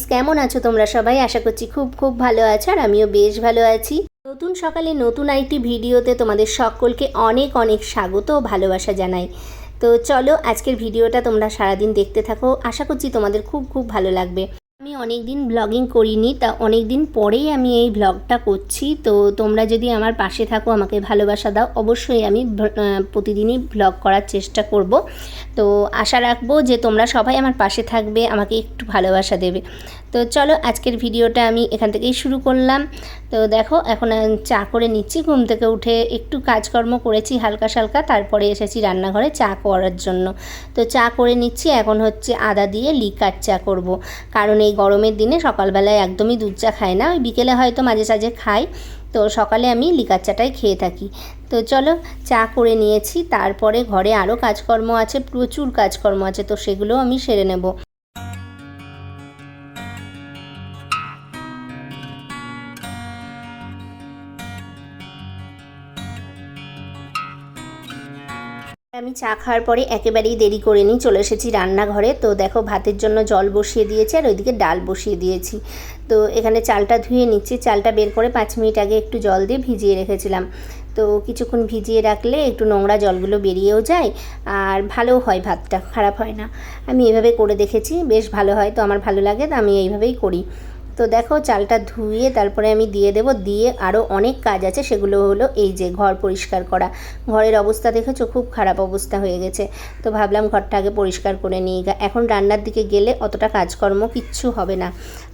Guys, কেমন আছো তোমরা সবাই? আশা করছি খুব খুব ভালো আছো আর আমিও বেশ ভালো আছি। নতুন সকালে নতুন আইটি ভিডিওতে তোমাদের সকলকে অনেক অনেক স্বাগত ও ভালোবাসা জানাই। তো চলো আজকের ভিডিওটা তোমরা সারাদিন দেখতে থাকো। আশা করছি তোমাদের খুব খুব ভালো লাগবে। আমি অনেক দিন ব্লগিং করিনি, তা অনেক দিন পরেই আমি এই ব্লগটা করছি। তো তোমরা যদি আমার পাশে থাকো, আমাকে ভালোবাসা দাও, অবশ্যই আমি প্রতিদিনই ব্লগ করার চেষ্টা করব। তো আশা রাখব যে তোমরা সবাই আমার পাশে থাকবে, আমাকে একটু ভালোবাসা দেবে। তো চলো আজকের ভিডিওটা আমি এখান থেকেই শুরু করলাম। তো দেখো, এখন চা করে নিচ্ছি। ঘুম থেকে উঠে একটু কাজকর্ম করেছি হালকা সালকা, তারপরে এসেছি রান্নাঘরে চা করার জন্য। তো চা করে নিচ্ছি, এখন হচ্ছে আদা দিয়ে লিকার চা করব। কারণ এই গরমের দিনে সকালবেলায় একদমই দুধ চা খাই না, ওই বিকেলে হয়তো মাঝে সাঝে খাই। তো সকালে আমি লিকার চাটাই খেয়ে থাকি। তো চলো, চা করে নিয়েছি, তারপরে ঘরে আরও কাজকর্ম আছে, প্রচুর কাজকর্ম আছে, তো সেগুলোও আমি সেরে নেব। আমি চা খাওয়ার পরে একেবারেই দেরি করে নিই চলে এসেছি রান্নাঘরে। তো দেখো, ভাতের জন্য জল বসিয়ে দিয়েছি আর ওইদিকে ডাল বসিয়ে দিয়েছি। তো এখানে চালটা ধুয়ে নিচ্ছি। চালটা বের করে পাঁচ মিনিট আগে একটু জল দিয়ে ভিজিয়ে রেখেছিলাম। তো কিছুক্ষণ ভিজিয়ে রাখলে একটু নোংরা জলগুলো বেরিয়েও যায় আর ভালো হয় ভাতটা, খারাপ হয় না। আমি এভাবে করে দেখেছি, বেশ ভালো হয়। তো আমার ভালো লাগে, তো আমি এইভাবেই করি। তো দেখো চালটা ধুয়ে তারপরে আমি দিয়ে দেব। দিয়ে আরও অনেক কাজ আছে, সেগুলো হলো এই যে ঘর পরিষ্কার করা। ঘরের অবস্থা দেখেছ? খুব খারাপ অবস্থা হয়ে গেছে। তো ভাবলাম ঘরটা আগে পরিষ্কার করে নিই। এখন রান্নার দিকে গেলে অতটা কাজকর্ম কিচ্ছু হবে না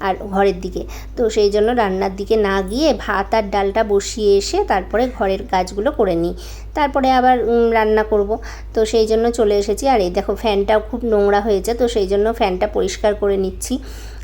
আর ঘরের দিকে। তো সেই জন্য রান্নার দিকে না গিয়ে ভাত আর ডালটা বসিয়ে এসে তারপরে ঘরের কাজগুলো করে নিই। তারপরে আবার রান্না করব। তো সেই জন্য চলে এসেছি। আর এই দেখো ফ্যানটাও খুব নোংরা হয়েছে। তো সেই জন্য ফ্যানটা পরিষ্কার করে নিচ্ছি।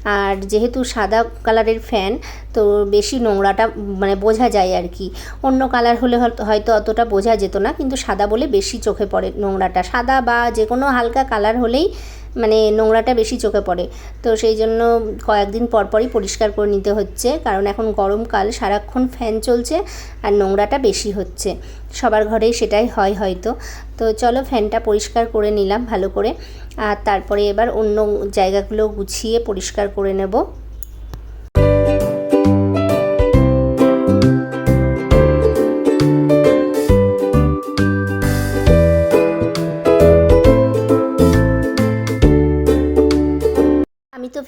আর যেহেতু সাদা কালারের ফ্যান, তো বেশি নোংরাটা মানে বোঝা যায় আর কি। অন্য কালার হলে হয়তো- অতটা বোঝা যেত না, কিন্তু সাদা বলে বেশি চোখে পড়ে নোংরাটা। সাদা বা যে কোনো হালকা কালার হলেই মানে নোংরাটা বেশি চোখে পড়ে। তো সেই জন্য কয়েকদিন পরপরই পরিষ্কার করে নিতে হচ্ছে। কারণ এখন গরমকাল, সারাক্ষণ ফ্যান চলছে আর নোংরাটা বেশি হচ্ছে। সবার ঘরেই সেটাই হয় হয়তো। তো চলো ফ্যানটা পরিষ্কার করে নিলাম ভালো করে। আর তারপরে এবার অন্য জায়গাগুলো গুছিয়ে পরিষ্কার করে নেব।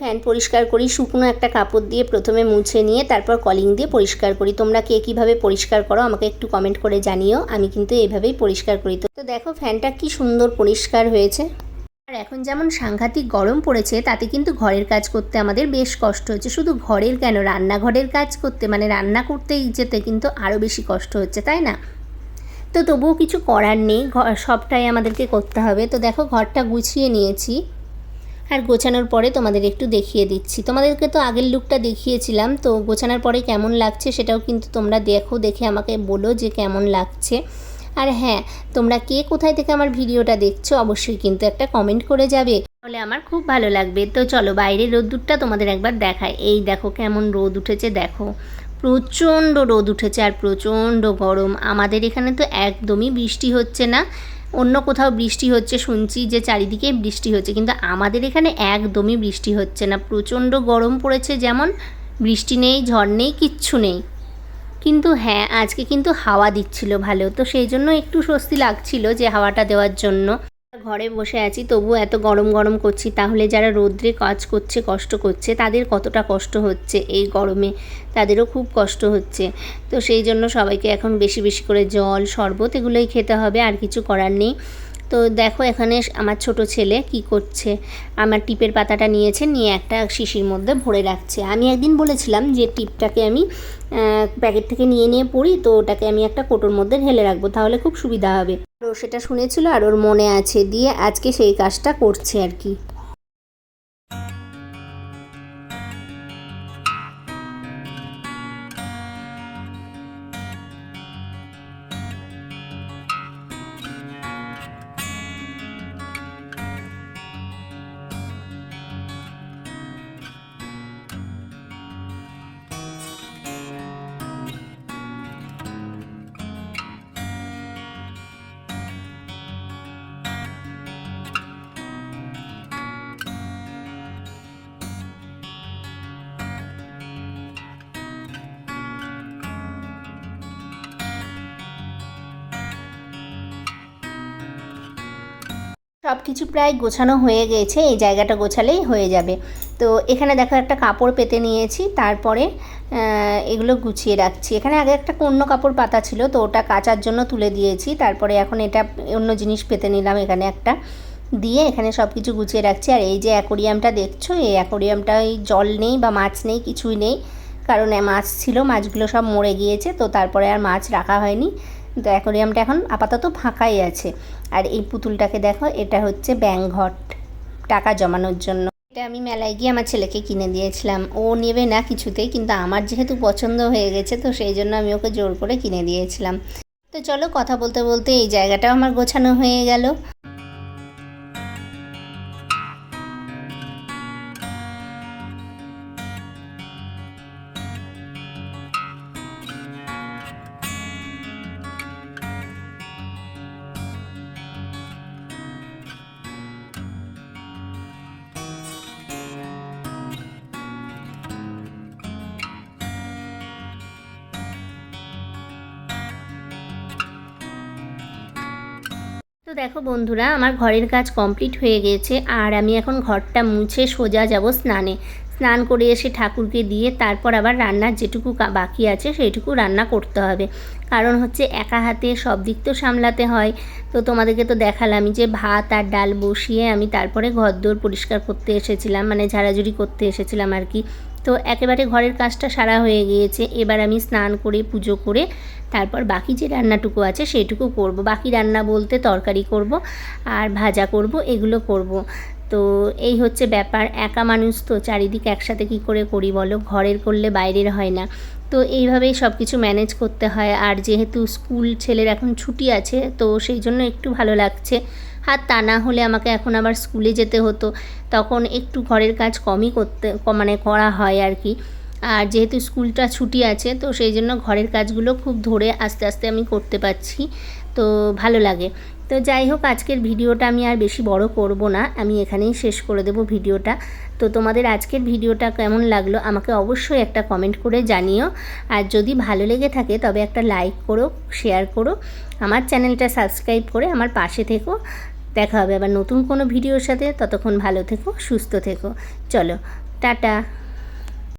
ফ্যান পরিষ্কার করি, শুকনো একটা কাপড় দিয়ে প্রথমে মুছে নিয়ে তারপর কলিং দিয়ে পরিষ্কার করি। তোমরা কে কীভাবে পরিষ্কার করো আমাকে একটু কমেন্ট করে জানিও, আমি কিন্তু এভাবেই পরিষ্কার করি। তো দেখো ফ্যানটা কি সুন্দর পরিষ্কার হয়েছে। আর এখন যেমন সাংঘাতিক গরম পড়েছে, তাতে কিন্তু ঘরের কাজ করতে আমাদের বেশ কষ্ট হচ্ছে। শুধু ঘরের কেন, রান্নাঘরের কাজ করতে মানে রান্না করতে যেতে কিন্তু আরও বেশি কষ্ট হচ্ছে, তাই না? তো তবুও কিছু করার নেই ঘর সবটাই আমাদেরকে করতে হবে। তো দেখো ঘরটা গুছিয়ে নিয়েছি। আর গোছানোর পরে তোমাদের একটু দেখিয়ে দিচ্ছি। তোমাদেরকে তো আগের লুকটা দেখিয়েছিলাম, তো গোছানোর পরে কেমন লাগছে সেটাও কিন্তু তোমরা দেখো, দেখে আমাকে বলো যে কেমন লাগছে। আর হ্যাঁ তোমরা কে কোথায় থেকে আমার ভিডিওটা দেখছ অবশ্যই কিন্তু একটা কমেন্ট করে যাবে। তাহলে আমার খুব ভালো লাগবে। তো চলো বাইরের রোদ্দুরটা তোমাদের একবার দেখায় এই দেখো কেমন রোদ উঠেছে, দেখো। প্রচণ্ড রোদ উঠেছে আর প্রচণ্ড গরম। আমাদের এখানে তো একদমই বৃষ্টি হচ্ছে না। অন্য কোথাও বৃষ্টি হচ্ছে, শুনছি যে চারিদিকে বৃষ্টি হচ্ছে, কিন্তু আমাদের এখানে একদমই বৃষ্টি হচ্ছে না। প্রচণ্ড গরম পড়েছে যেমন, বৃষ্টি নেই, ঝড় নেই, কিচ্ছু নেই। কিন্তু হ্যাঁ আজকে কিন্তু হাওয়া দিচ্ছিল ভালো, তো সেই জন্য একটু স্বস্তি লাগছিল যে হাওয়াটা দেওয়ার জন্য। ঘরে বসে আছি তবু এত গরম গরম করছি, তাহলে যারা রোদ্রে কাজ করছে, কষ্ট করছে, তাদের কতটা কষ্ট হচ্ছে এই গরমে? তাদেরও খুব কষ্ট হচ্ছে। তো সেই জন্য সবাইকে এখন বেশি বেশি করে জল, শরবত এগুলোই খেতে হবে, আর কিছু করার নেই। তো দেখো এখানে আমার ছোট ছেলে কি করছে? আমার টিপের পাতাটা নিয়েছে, নিয়ে একটা শিশির মধ্যে ভরে রাখছে। আমি একদিন বলেছিলাম যে টিপটাকে আমি প্যাকেট থেকে নিয়ে নিয়ে পড়ি, তো ওটাকে আমি একটা কোটোর মধ্যে ঢেলে রাখব, তাহলে খুব সুবিধা হবে। সেটা শুনেছিল আর ওর মনে আছে দিয়ে আজকে সেই কাজটা করছে আর কি। সব কিছু প্রায় গোছানো হয়ে গেছে, এই জায়গাটা গোছালেই হয়ে যাবে। তো এখানে দেখো একটা কাপড় পেতে নিয়েছি, তারপরে এগুলো গুছিয়ে রাখছি। এখানে আগে একটা অন্য কাপড় পাতা ছিল, তো ওটা কাচার জন্য তুলে দিয়েছি, তারপরে এখন এটা অন্য জিনিস পেতে নিলাম এখানে একটা। দিয়ে এখানে সব কিছু গুছিয়ে রাখছি, আর এই যে অ্যাকোরিয়ামটা দেখছ, এই অ্যাকোরিয়ামটায় জল নেই বা মাছ নেই, কিছুই নেই। কারণ মাছ ছিল, মাছগুলো সব মরে গিয়েছে, তো তারপরে আর মাছ রাখা হয়নি। তো অ্যাকোরিয়ামটা এখন আপাতত ফাঁকাই আছে। আর এই পুতুলটাকে দেখো, এটা হচ্ছে ব্যাংঘট টাকা জমানোর জন্য। এটা আমি মেলায় গিয়ে আমার ছেলেকে কিনে দিয়েছিলাম। ও নেবে না কিছুতেই, কিন্তু আমার যেহেতু পছন্দ হয়ে গেছে, তো সেই জন্য আমি ওকে জোর করে কিনে দিয়েছিলাম। তো চলো কথা বলতে বলতে এই জায়গাটাও আমার গোছানো হয়ে গেল। দেখো বন্ধুরা, আমার ঘরের কাজ কমপ্লিট হয়ে গেছে আর আমি এখন ঘরটা মুছে সোজা যাব স্নানে। স্নান করে এসে ঠাকুরকে দিয়ে তারপর আবার রান্নার যেটুকু বাকি আছে সেইটুকু রান্না করতে হবে। কারণ হচ্ছে একা হাতে সব দিক তো সামলাতে হয়। তো তোমাদেরকে তো দেখালামই যে ভাত আর ডাল বসিয়ে আমি তারপরে ঘরদোর পরিষ্কার করতে এসেছিলাম মানে ঝাড়াঝুড়ি করতে এসেছিলাম আর কি। তো একেবারে ঘরের কাজটা সারা হয়ে গিয়েছে। এবার আমি স্নান করে, পুজো করে, তারপর বাকি যে রান্নাটুকু আছে সেটুকু করব। বাকি রান্না বলতে তরকারি করব আর ভাজা করব, এগুলো করব। তো এই হচ্ছে ব্যাপার, একা মানুষ তো চারিদিকে একসাথে কি করে করি বলো? ঘরের করলে বাইরের হয় না। তো এইভাবেই সব কিছু ম্যানেজ করতে হয়। আর যেহেতু স্কুল ছেলের এখন ছুটি আছে, তো সেই জন্য একটু ভালো লাগছে। আর তা না হলে আমাকে এখন আবার স্কুলে যেতে হতো। তখন একটু ঘরের কাজ কমই করতে মানে করা হয় আর কি। আর যেহেতু স্কুলটা ছুটি আছে, তো সেই জন্য ঘরের কাজগুলো খুব ধরে আস্তে আস্তে আমি করতে পারছি। তো ভালো লাগে। তো যাই হোক, আজকের ভিডিওটা আমি আর বেশি বড় করব না। আমি এখানেই শেষ করে দেব ভিডিওটা। তো তোমাদের আজকের ভিডিওটা কেমন লাগল আমাকে অবশ্যই একটা কমেন্ট করে জানিও। আর যদি ভালো লেগে থাকে, তবে একটা লাইক করো শেয়ার করো। আমার চ্যানেলটা সাবস্ক্রাইব করে আমার পাশে থেকো। দেখা হবে আবার নতুন কোনো ভিডিওর সাথে। ততক্ষণ ভালো থেকো, সুস্থ থেকো। চলো, টাটা।